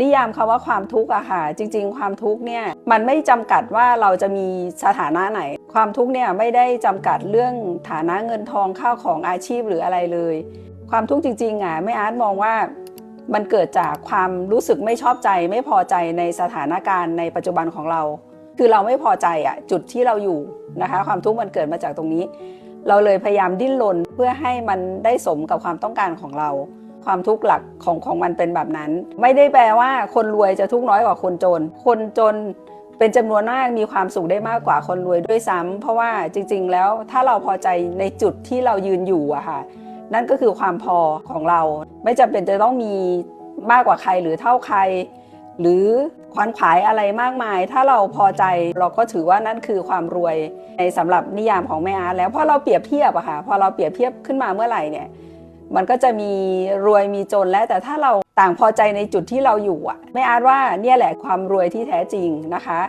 นิยามคำว่าความทุกข์อะค่ะ จริง ๆ ความทุกข์เนี่ยมันไม่จำกัดว่าเราจะมีสถานะไหน ความทุกข์เนี่ยไม่ได้จำกัดเรื่องฐานะเงินทองข้าวของอาชีพหรืออะไรเลย ความทุกข์จริงๆอะแม่อาร์ตมองว่ามันเกิดจากความรู้สึกไม่ชอบใจ ไม่พอใจในสถานการณ์ในปัจจุบันของเรา คือเราไม่พอใจอะจุดที่เราอยู่นะคะ ความทุกข์มันเกิดมาจากตรงนี้ เราเลยพยายามดิ้นรนเพื่อให้มันได้สมกับความต้องการของเรา ความทุกข์หลักของของมันเป็นแบบนั้น ไม่ได้แปลว่าคนรวยจะทุกข์น้อยกว่าคนจน คนจนเป็นจำนวนมากมีความสุขได้มากกว่าคนรวยด้วยซ้ำเพราะว่าจริง ๆ แล้วถ้าเราพอใจในจุดที่เรายืนอยู่อะค่ะ นั่นก็คือความพอของเรา ไม่จำเป็นจะต้องมีมากกว่าใครหรือเท่าใคร หรือควันขายอะไรมากมาย ถ้าเราพอใจเราก็ถือว่านั่นคือความรวยในสำหรับนิยามของแม่อาร์แล้วพอเราเปรียบเทียบอะค่ะพอเราเปรียบเทียบขึ้นมาเมื่อไหร่เนี่ย มันก็จะมีรวยมีจนแล้ว แต่ถ้าเราต่างพอใจในจุดที่เราอยู่อะไม่อาจว่าเนี่ยแหละความรวยที่แท้จริงนะคะ